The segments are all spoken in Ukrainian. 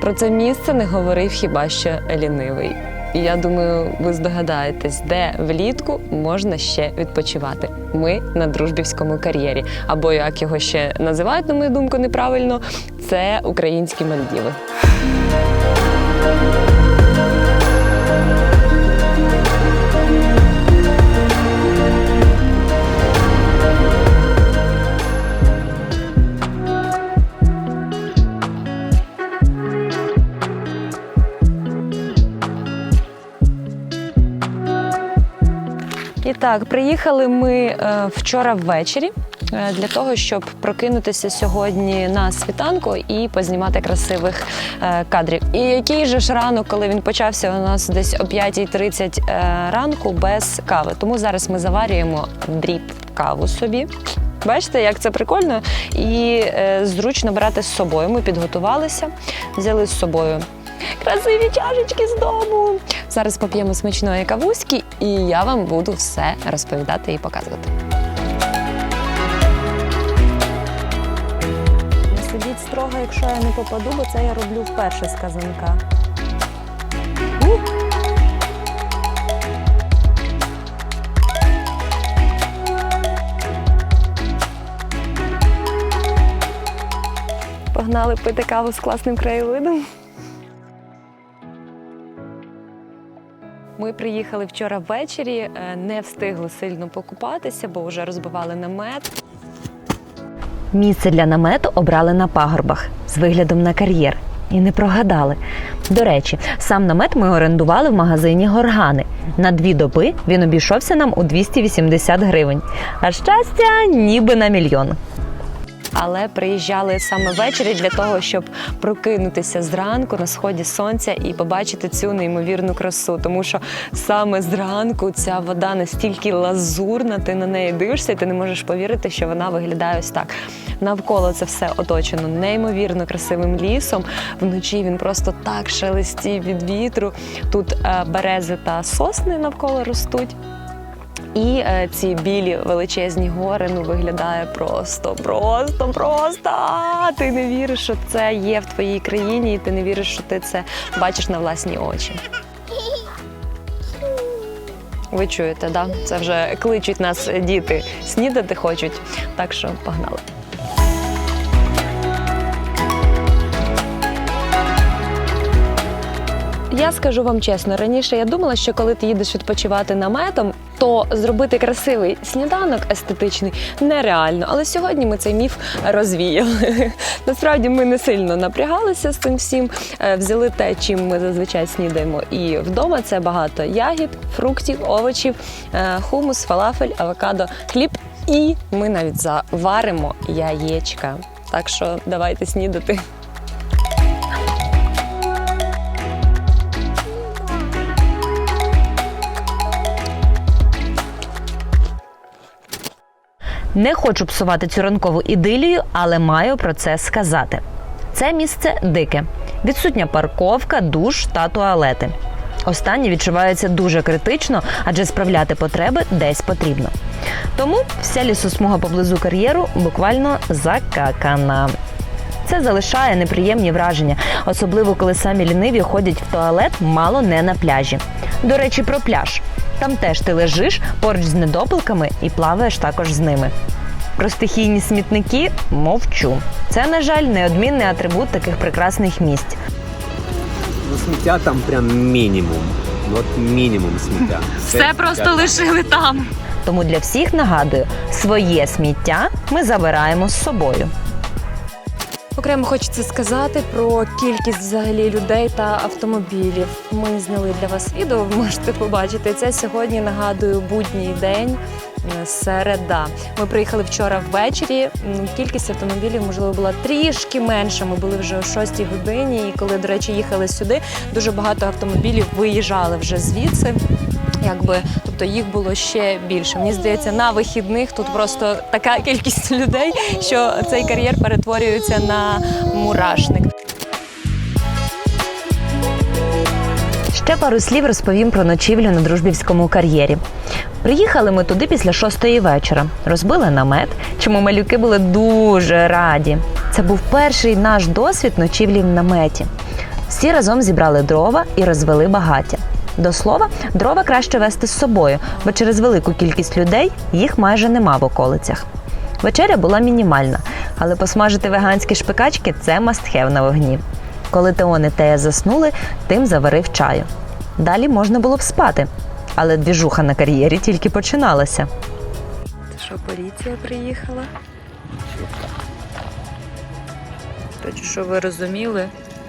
Про це місце не говорив хіба що лінивий. Я думаю, ви здогадаєтесь, де влітку можна ще відпочивати. Ми на дружбівському кар'єрі. Або як його ще називають, на мою думку, неправильно, це українські Мальдіви. Так, приїхали ми е, вчора ввечері е, для того, щоб прокинутися сьогодні на світанку і познімати красивих е, кадрів. І який же ж ранок, коли він почався у нас десь о 5.30 е, ранку без кави. Тому зараз ми заварюємо дріб каву собі. Бачите, як це прикольно і е, зручно брати з собою. Ми підготувалися, взяли з собою красиві чашечки з дому. Зараз поп'ємо смачної кавуськи, і я вам буду все розповідати і показувати. Не сидіть строго, якщо я не попаду, бо це я роблю вперше з казанка. Погнали пити каву з класним краєвидом. Ми приїхали вчора ввечері, е, не встигли сильно покупатися, бо вже розбивали намет. Місце для намету обрали на пагорбах з виглядом на кар'єр. І не прогадали. До речі, сам намет ми орендували в магазині Горгани. На дві доби він обійшовся нам у 280 гривень. А щастя, ніби на мільйон. Але приїжджали саме ввечері для того, щоб прокинутися зранку на сході сонця і побачити цю неймовірну красу. Тому що саме зранку ця вода настільки лазурна, ти на неї дивишся, і ти не можеш повірити, що вона виглядає ось так. Навколо це все оточено неймовірно красивим лісом. Вночі він просто так шелестів від вітру. Тут е, берези та сосни навколо ростуть. І е, ці білі величезні гори ну виглядає просто, просто, просто. Ти не віриш, що це є в твоїй країні, і ти не віриш, що ти це бачиш на власні очі. Ви чуєте, да? Це вже кличуть нас діти, снідати хочуть. Так що погнали. Я скажу вам чесно, раніше я думала, що коли ти їдеш відпочивати наметом, то зробити красивий сніданок естетичний нереально. Але сьогодні ми цей міф розвіяли. Насправді ми не сильно напрягалися з цим всім. Е, Взяли те, чим ми зазвичай снідаємо. І вдома це багато ягід, фруктів, овочів, е, хумус, фалафель, авокадо, хліб. І ми навіть заваримо яєчка. Так що давайте снідати. Не хочу псувати цю ранкову ідилію, але маю про це сказати. Це місце дике. Відсутня парковка, душ та туалети. Останнє відчувається дуже критично, адже справляти потреби десь потрібно. Тому вся лісосмуга поблизу кар'єру буквально закакана. Це залишає неприємні враження, особливо коли самі ліниві ходять в туалет мало не на пляжі. До речі, про пляж. Там теж ти лежиш поруч з недопилками і плаваєш також з ними. Про стихійні смітники мовчу. Це, на жаль, неодмінний атрибут таких прекрасних місць. Ну, сміття там прям мінімум. От мінімум сміття. Все просто сміття. лишили там. Тому для всіх нагадую, своє сміття ми забираємо з собою. Окремо хочеться сказати про кількість взагалі людей та автомобілів. Ми зняли для вас відео, ви можете побачити. Це сьогодні нагадую будній день. е, Середа. Ми приїхали вчора ввечері. Кількість автомобілів, можливо, була трішки менша. Ми були вже о 6 годині. І коли, до речі, їхали сюди, дуже багато автомобілів виїжджали вже звідси. Якби, тобто їх було ще більше. Мені здається, на вихідних тут просто така кількість людей, що цей кар'єр перетворюється на мурашник. Ще пару слів розповім про ночівлю на дружбівському кар'єрі. Приїхали ми туди після шостої вечора, розбили намет, чому малюки були дуже раді. Це був перший наш досвід ночівлі в наметі. Всі разом зібрали дрова і розвели багаття. До слова, дрова краще вести з собою, бо через велику кількість людей їх майже нема в околицях. Вечеря була мінімальна, але посмажити веганські шпикачки це мастхев на вогні. Коли Теон і Тея заснули, тим заварив чаю. Далі можна було б спати, але двіжуха на кар'єрі тільки починалася. Це що, поліція приїхала? Хочу, що ви розуміли,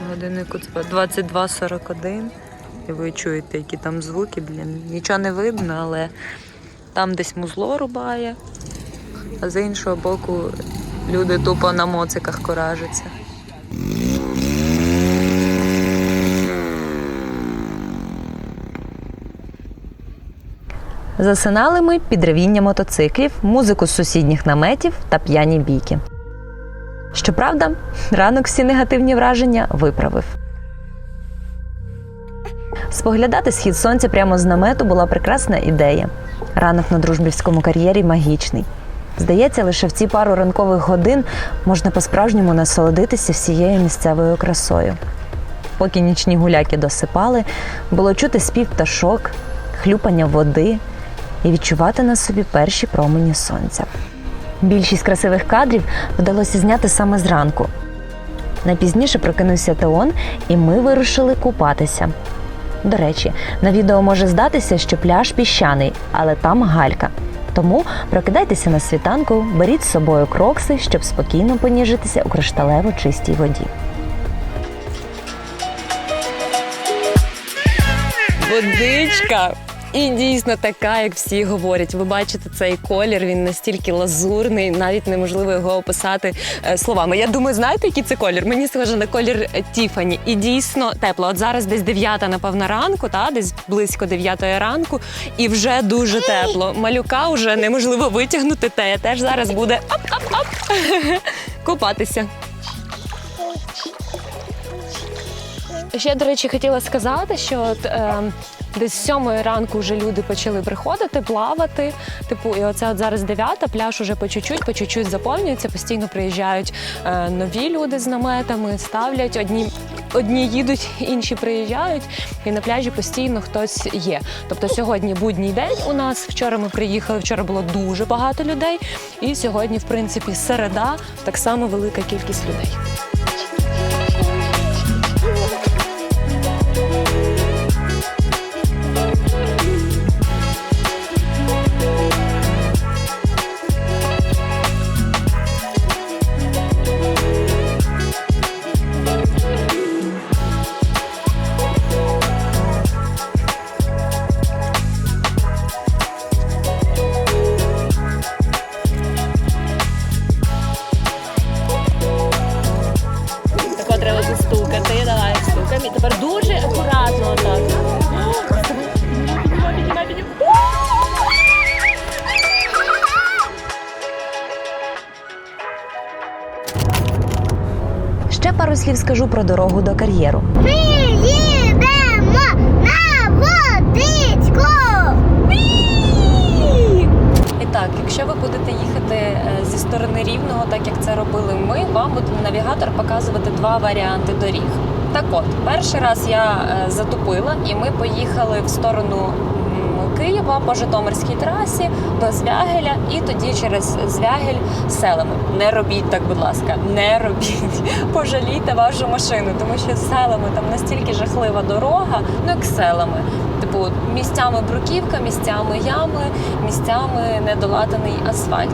годиннику 22.41. І ви чуєте, які там звуки, блін. Нічого не видно, але там десь музло рубає, а з іншого боку люди тупо на моциках коражаться. Засинали ми під ревіння мотоциклів, музику з сусідніх наметів та п'яні бійки. Щоправда, ранок всі негативні враження виправив. Споглядати схід сонця прямо з намету була прекрасна ідея. Ранок на дружбівському кар'єрі магічний. Здається, лише в ці пару ранкових годин можна по-справжньому насолодитися всією місцевою красою. Поки нічні гуляки досипали, було чути спів пташок, хлюпання води і відчувати на собі перші промені сонця. Більшість красивих кадрів вдалося зняти саме зранку. Найпізніше прокинувся Теон, і ми вирушили купатися. До речі, на відео може здатися, що пляж піщаний, але там галька. Тому прокидайтеся на світанку, беріть з собою крокси, щоб спокійно поніжитися у кришталево чистій воді. Водичка. І дійсно така, як всі говорять. Ви бачите цей колір, він настільки лазурний, навіть неможливо його описати е, словами. Я думаю, знаєте, який це колір? Мені схоже на колір Тіфані. І дійсно тепло. От зараз десь 9, напевно, ранку, та десь близько 9 ранку, і вже дуже тепло. Малюка вже неможливо витягнути, та я теж зараз буде ап-ап-ап купатися. Ще, до речі, хотіла сказати, що от, е, десь сьомої ранку вже люди почали приходити, плавати. Типу, і оце от зараз дев'ята, пляж уже по чуть-чуть, по чуть-чуть заповнюється. Постійно приїжджають е, нові люди з наметами, ставлять одні. Одні їдуть, інші приїжджають, і на пляжі постійно хтось є. Тобто сьогодні будній день у нас. Вчора ми приїхали, вчора було дуже багато людей. І сьогодні, в принципі, середа так само велика кількість людей. Ще пару слів скажу про дорогу до кар'єру. Ми їдемо на водичку! І так, якщо ви будете їхати е, зі сторони рівного, так як це робили ми, вам буде навігатор показувати два варіанти доріг. Так от, перший раз я е, затупила, і ми поїхали в сторону м, Києва по Житомирській трасі до Звягеля, і тоді через Звягель селами. Не робіть так, будь ласка, не робіть. Пожалійте вашу машину, тому що селами там настільки жахлива дорога, ну як селами. Типу, місцями бруківка, місцями ями, місцями недолатаний асфальт.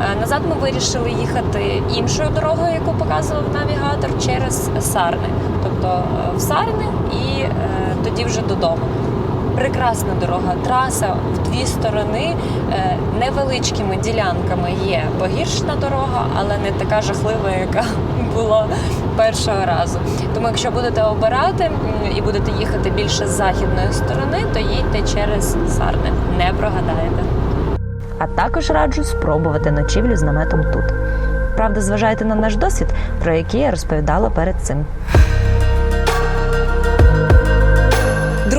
Е, Назад ми вирішили їхати іншою дорогою, яку показував навігатор, через Сарни. Тобто е, в Сарни і е, тоді вже додому. Прекрасна дорога, траса в дві сторони. Е, Невеличкими ділянками є погіршена дорога, але не така жахлива, яка була першого разу. Тому, якщо будете обирати і будете їхати більше з західної сторони, то їдьте через Сарни. Не прогадаєте. А також раджу спробувати ночівлю з наметом тут. Правда, зважайте на наш досвід, про який я розповідала перед цим.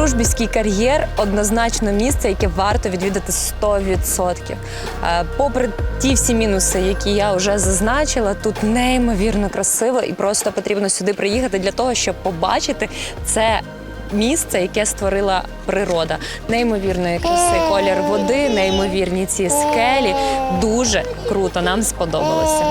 Дружбівський кар'єр однозначно місце, яке варто відвідати 100%. Е, Попри ті всі мінуси, які я вже зазначила, тут неймовірно красиво і просто потрібно сюди приїхати для того, щоб побачити це. Місце, яке створила природа, неймовірної краси, колір води, неймовірні ці скелі. Дуже круто, нам сподобалося.